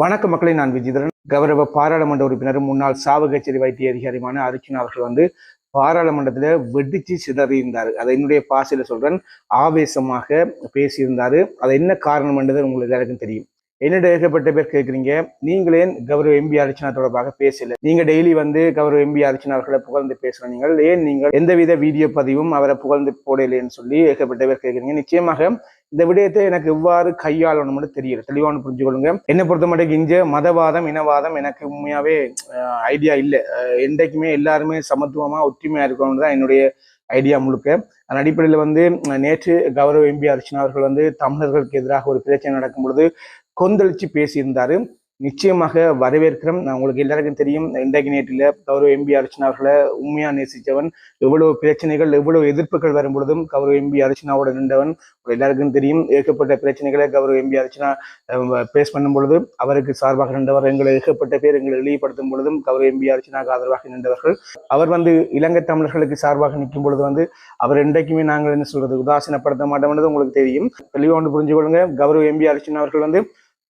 வணக்க மக்களை நான் விஜயதரன் கௌரவ பாராளுமன்ற உறுப்பினரும் முன்னாள் சாவகச்சேரி வைத்திய அதிகாரியுமான அர்ச்சுனா அவர்கள் வந்து பாராளுமன்றத்தில் வெடிச்சு சிதறியிருந்தார். அதை என்னுடைய பாசையில் சொல்கிறேன் ஆவேசமாக பேசியிருந்தார். அது என்ன காரணம் என்றது உங்களுக்கு எல்லாருக்கும் தெரியும். என்னிட ஏகப்பட்ட பேர் கேட்குறீங்க. நீங்களே கௌரவ எம்பி அர்ச்சனா தொடர்பாக பேசல. நீங்க டெய்லி வந்து கௌரவ எம்பி அர்ச்சனா அவர்களை புகழ்ந்து பேசுற நீங்கள் ஏன் நீங்கள் எந்தவித வீடியோ பதிவும் அவரை புகழ்ந்து போடலைன்னு சொல்லி ஏகப்பட்ட பேர் கேட்குறீங்க. நிச்சயமாக இந்த விடயத்தை எனக்கு எவ்வாறு கையாளணும்னு தெரியல. தெளிவான புரிஞ்சுக்கொள்ளுங்க. என்னை பொறுத்த மட்டும் இங்க மதவாதம் இனவாதம் எனக்கு உண்மையாவே ஐடியா இல்லை. என்றைக்குமே எல்லாருமே சமத்துவமா ஒற்றுமையா இருக்கணும்னு தான் என்னுடைய ஐடியா முழுக்க. அதன் அடிப்படையில் வந்து நேற்று கௌரவ எம்பி அர்ச்சனா அவர்கள் வந்து தமிழர்களுக்கு எதிராக ஒரு பிரச்சனை நடக்கும் பொழுது கொந்தளிச்சு பேசியிருந்தாரு. நிச்சயமாக வரவேற்கிறோம். நான் உங்களுக்கு எல்லாருக்கும் தெரியும் இன்றைக்கு நேற்றில் கௌரவ எம்பி அர்ச்சனா அவர்களை உண்மையாக நேசித்தவன் எவ்வளவு பிரச்சனைகள் எவ்வளவு எதிர்ப்புகள் வரும் பொழுதும் கௌரவ எம்பி அர்ச்சனாவோட நின்றவன். எல்லாருக்கும் தெரியும் ஏற்கப்பட்ட பிரச்சனைகளை கௌரவ எம்பி அர்ச்சனா பேஸ் பண்ணும் பொழுது அவருக்கு சார்பாக நின்றவர் எங்களை ஏகப்பட்ட பேர் எங்களை இழிவுபடுத்தும் பொழுதும் கௌரவ எம்பி அர்ச்சனாக்கு ஆதரவாக நின்றவர்கள். அவர் வந்து இலங்கை தமிழர்களுக்கு சார்பாக நிற்கும் பொழுது வந்து அவர் என்றைக்குமே நாங்கள் என்ன சொல்றது உதாசீனப்படுத்த மாட்டோம்ன்றது உங்களுக்கு தெரியும். தெளிவாக ஒன்று புரிஞ்சு கொள்ளுங்க கௌரவ எம்பி அர்ச்சனா அவர்கள் வந்து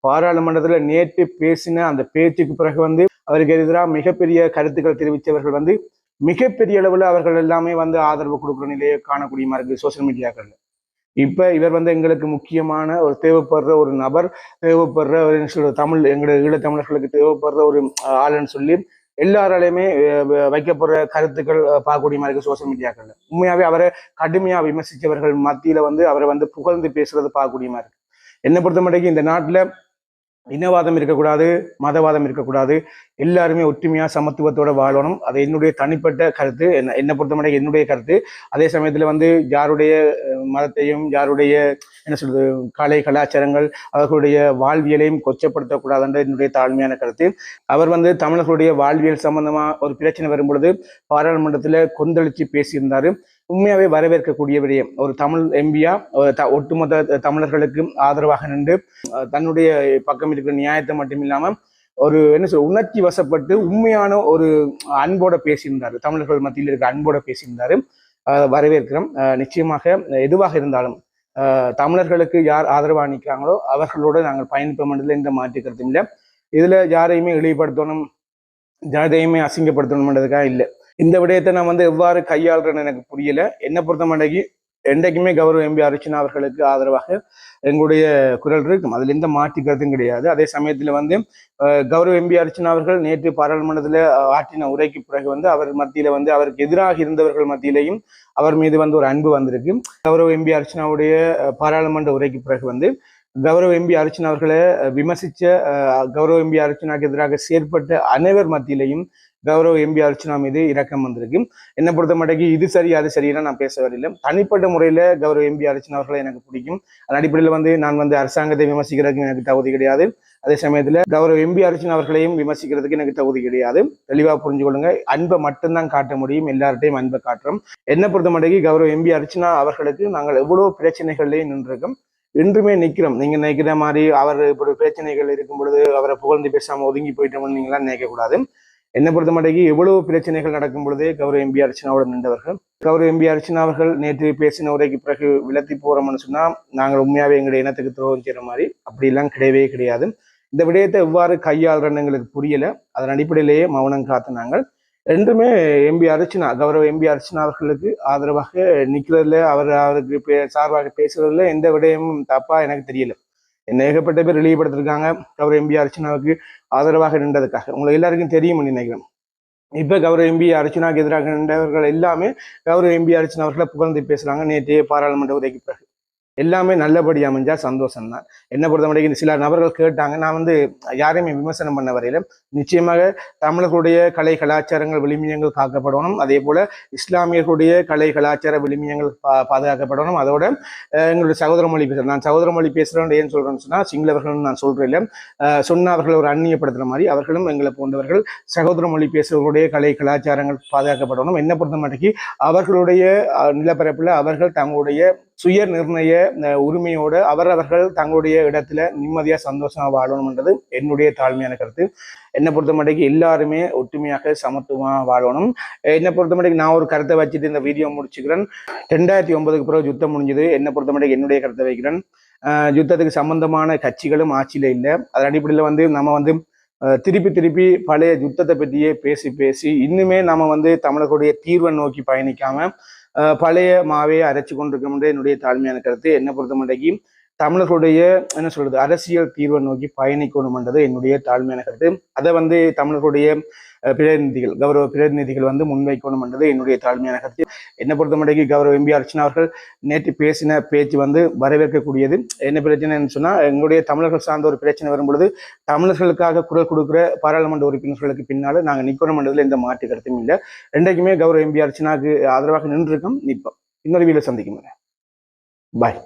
பாராளுமன்றத்தில் நேற்று பேசின அந்த பேச்சுக்கு பிறகு வந்து அவருக்கு எதிராக மிகப்பெரிய கருத்துக்கள் தெரிவித்தவர்கள் வந்து மிகப்பெரிய அளவில் அவர்கள் எல்லாமே வந்து ஆதரவு கொடுக்குற நிலையை காணக்கூடியமா இருக்கு சோசியல் மீடியாக்களில் இப்போ இவர் வந்து எங்களுக்கு முக்கியமான ஒரு தேவைப்படுற ஒரு நபர் தேவைப்படுற ஒரு தமிழ் எங்களுடைய ஈழத்தமிழர்களுக்கு தேவைப்படுற ஒரு ஆளுன்னு சொல்லி எல்லாராலையுமே வ- வைக்கப்படுற கருத்துக்கள் பார்க்கக்கூடிய பார்க்கக்கூடியமா இருக்கு சோசியல் மீடியாக்களில் உண்மையாகவே அவரை கடுமையாக விமர்சித்தவர்கள் மத்தியில் வந்து அவரை வந்து புகழ்ந்து பேசுறது பார்க்கக்கூடியமா இருக்கு. என்னை பொறுத்த மட்டும் இந்த நாட்டில் இனவாதம் இருக்கக்கூடாது மதவாதம் இருக்கக்கூடாது. எல்லாருமே ஒற்றுமையாக சமத்துவத்தோட வாழணும். அது என்னுடைய தனிப்பட்ட கருத்து. என்ன என்னை பொறுத்த என்னுடைய கருத்து. அதே சமயத்தில் வந்து யாருடைய மதத்தையும் யாருடைய என்ன சொல்றது கலை கலாச்சாரங்கள் அவர்களுடைய வாழ்வியலையும் கொச்சப்படுத்தக்கூடாதுன்ற என்னுடைய தாழ்மையான கருத்து. அவர் வந்து தமிழர்களுடைய வாழ்வியல் சம்பந்தமாக ஒரு பிரச்சனை வரும்பொழுது பாராளுமன்றத்தில் கொந்தளித்து பேசியிருந்தார். உண்மையாகவே வரவேற்கக்கூடிய விடயம் ஒரு தமிழ் எம்பியா ஒட்டுமொத்த தமிழர்களுக்கு ஆதரவாக நின்று தன்னுடைய பக்கம் இருக்கிற நியாயத்தை மட்டும் இல்லாமல் ஒரு என்ன சொல் உணர்ச்சி வசப்பட்டு உண்மையான ஒரு அன்போட பேசியிருந்தார். தமிழர்கள் மத்தியில் இருக்கிற அன்போட பேசியிருந்தாரு. வரவேற்கிறோம். நிச்சயமாக எதுவாக இருந்தாலும் தமிழர்களுக்கு யார் ஆதரவாக நிற்கிறாங்களோ அவர்களோடு நாங்கள் பயணிப்போம் என்றதில் எந்த மாற்று இல்லை. இதில் யாரையுமே இழிவுபடுத்தணும் ஜனதையுமே அசிங்கப்படுத்தணும்ன்றதுக்காக இல்லை. இந்த விடயத்தை நான் வந்து எவ்வாறு கையாளுறேன்னு எனக்கு புரியல. என்னை பொறுத்த மாட்டேங்கி என்றைக்குமே கௌரவ எம்பி அர்ச்சனா அவர்களுக்கு ஆதரவாக எங்களுடைய குரல் இருக்கும். அதுல எந்த மாற்றிக்கிறதும் கிடையாது. அதே சமயத்துல வந்து கௌரவ எம்பி அர்ச்சனா அவர்கள் நேற்று பாராளுமன்றத்துல ஆற்றின உரைக்கு பிறகு வந்து அவர் மத்தியில வந்து அவருக்கு எதிராக இருந்தவர்கள் மத்தியிலையும் அவர் மீது வந்து ஒரு அன்பு வந்திருக்கு. கௌரவ எம்பி அர்ச்சனாவுடைய பாராளுமன்ற உரைக்கு பிறகு வந்து கௌரவ எம்பி அர்ச்சனா அவர்களை விமர்சித்த கௌரவ எம்பி அர்ச்சனாக்கு எதிராக செயற்பட்ட அனைவர் மத்தியிலையும் கௌரவ எம்பி அர்ச்சனா மீது இரக்கம் வந்திருக்கு. என்னை பொறுத்த மட்டும் இது சரி அது சரியா நான் பேச வரல தனிப்பட்ட முறையில கௌரவ எம்பி அர்ச்சனா அவர்களை எனக்கு பிடிக்கும். அதன் அடிப்படையில் வந்து நான் வந்து அரசாங்கத்தை விமர்சிக்கிறதுக்கு எனக்கு தகுதி கிடையாது. அதே சமயத்துல கௌரவ எம்பி அர்ச்சனா அவர்களையும் விமர்சிக்கிறதுக்கு எனக்கு தகுதி கிடையாது. தெளிவா புரிஞ்சு கொள்ளுங்க. அன்பை மட்டும்தான் காட்ட முடியும். எல்லார்ட்டையும் அன்பை காட்டுறோம். என்னை பொறுத்த மட்டும் கௌரவ எம்பி அர்ச்சனா அவர்களுக்கு நாங்கள் எவ்வளவு பிரச்சனைகள்லையும் நின்றிருக்கோம். இன்றுமே நிற்கிறோம். நீங்கள் நினைக்கிற மாதிரி அவர் இப்படி பிரச்சனைகள் இருக்கும் பொழுது அவரை புகழ்ந்து பேசாமல் ஒதுங்கி போயிட்டோம்னு நீங்களாம் நினைக்கக்கூடாது என்னை பொறுத்த மட்டும் எவ்வளவு பிரச்சனைகள் நடக்கும் பொழுதே கௌரவ எம்பி அர்ச்சனாவோட நின்றவர்கள் கௌரவ எம்பி அர்ச்சனா அவர்கள் நேற்று பேசின உரைக்கு பிறகு விலத்தி போகிறோம்னு சொன்னால் நாங்கள் உண்மையாகவே எங்களுடைய இனத்துக்கு துரோகம் செய்கிற மாதிரி அப்படிலாம் கிடையவே கிடையாது. இந்த விடயத்தை எவ்வாறு கையாளுறன்னு எங்களுக்கு புரியலை. அதன் அடிப்படையிலேயே மௌனம் காத்து நாங்கள் ரெண்டுமே எம்பி அர்ச்சனா கௌரவ எம்பி அர்ச்சனா அவர்களுக்கு ஆதரவாக நிக்கிறதுல அவர் அவருக்கு பே- சார்பாக பேசுறதுல எந்த விடயமும் தப்பா எனக்கு தெரியல. என்ன ஏகப்பட்ட பேர் இழிவுபடுத்திருக்காங்க. கௌரவ எம்பி அர்ச்சனாவுக்கு ஆதரவாக நின்றதுக்காக. உங்களுக்கு எல்லாருக்கும் தெரியும் நினைக்கிறேன். இப்ப கௌரவ எம்பி அர்ச்சனாவுக்கு எதிராக நின்றவர்கள் எல்லாமே கௌரவ எம்பி அர்ச்சனா அவர்களை புகழ்ந்து பேசுறாங்க. நேற்று பாராளுமன்ற உரைக்கு பிறகு. எல்லாமே நல்லபடி அமைஞ்சா சந்தோஷம் தான் என்ன பொறுத்த மட்டும் சில நபர்கள் கேட்டாங்க நான் வந்து யாரையுமே விமர்சனம் பண்ண வரையில நிச்சயமாக தமிழர்களுடைய கலை கலாச்சாரங்கள் விளிமியங்கள் காக்கப்படணும். அதே போல இஸ்லாமியர்களுடைய கலை கலாச்சார விளிமியங்கள் பா பாதுகாக்கப்படணும். அதோட எங்களுடைய சகோதர மொழி பேசுறேன் நான் சகோதர மொழி பேசுறேன் ஏன் சொல்றேன்னு சொன்னா சிங்களவர்கள் நான் சொல்றேன் சொன்ன அவர்களை ஒரு அந்நியப்படுத்துற மாதிரி அவர்களும் எங்களை போன்றவர்கள் சகோதர மொழி பேசுபவர்களுடைய கலை கலாச்சாரங்கள் பாதுகாக்கப்படணும். என்ன பொறுத்த மட்டும் அவர்களுடைய நிலப்பரப்பில் அவர்கள் தங்களுடைய சுய நிர்ணய உரிமையோடு உரிமையோட அவரவர்கள் தங்களுடைய இடத்துல நிம்மதியாக சந்தோஷமாக வாழணும்ன்றது என்னுடைய தாழ்மையான கருத்து. என்னை பொறுத்த மட்டும் எல்லாருமே ஒற்றுமையாக சமத்துவமாக வாழணும். என்னை பொறுத்த மட்டும் நான் ஒரு கருத்தை வச்சுட்டு இந்த வீடியோ முடிச்சுக்கிறேன். ரெண்டாயிரத்தி ஒன்பதுக்கு பிறகு யுத்தம் முடிஞ்சது. என்னை பொறுத்த மட்டும் என்னுடைய கருத்தை வைக்கிறேன். யுத்தத்துக்கு சம்பந்தமான கட்சிகளும் ஆட்சியில இல்லை. அதன் அடிப்படையில் வந்து நம்ம வந்து திருப்பி திருப்பி பழைய யுத்தத்தை பற்றியே பேசி பேசி இன்னுமே நம்ம வந்து தமிழர்களுடைய தீர்வை நோக்கி பயணிக்காம பழைய மாவே அரைச்சு கொண்டிருக்கின்ற என்னுடைய தாழ்மையான கருத்து. என்னை பொறுத்த மட்டும் தமிழர்களுடைய என்ன சொல்றது அரசியல் தீர்வை நோக்கி பயணிக்கணும்ன்றது என்னுடைய தாழ்மையான கருத்து. அதை வந்து தமிழர்களுடைய பிரதிநிதிகள் கௌரவ பிரதிநிதிகள் வந்து முன்வைக்கணும்ன்றது என்னுடைய தாழ்மையான கருத்து. என்னை பொறுத்த கௌரவ எம்பி அர்ச்சனா அவர்கள் நேற்று பேசின பேச்சு வந்து வரவேற்கக்கூடியது. என்ன பிரச்சனைன்னு சொன்னால் எங்களுடைய தமிழர்கள் சார்ந்த ஒரு பிரச்சனை வரும்பொழுது தமிழர்களுக்காக குரல் கொடுக்குற பாராளுமன்ற உறுப்பினர்களுக்கு பின்னால் நாங்கள் நிக்கணும்ன்றதுல எந்த மாற்று கருத்தும் இல்லை. ரெண்டைக்குமே கௌரவ எம்பி அர்ச்சனாக்கு ஆதரவாக நின்றுருக்கோம். நிற்போம். இன்னொரு வீடியோ சந்திக்கும் பாய்.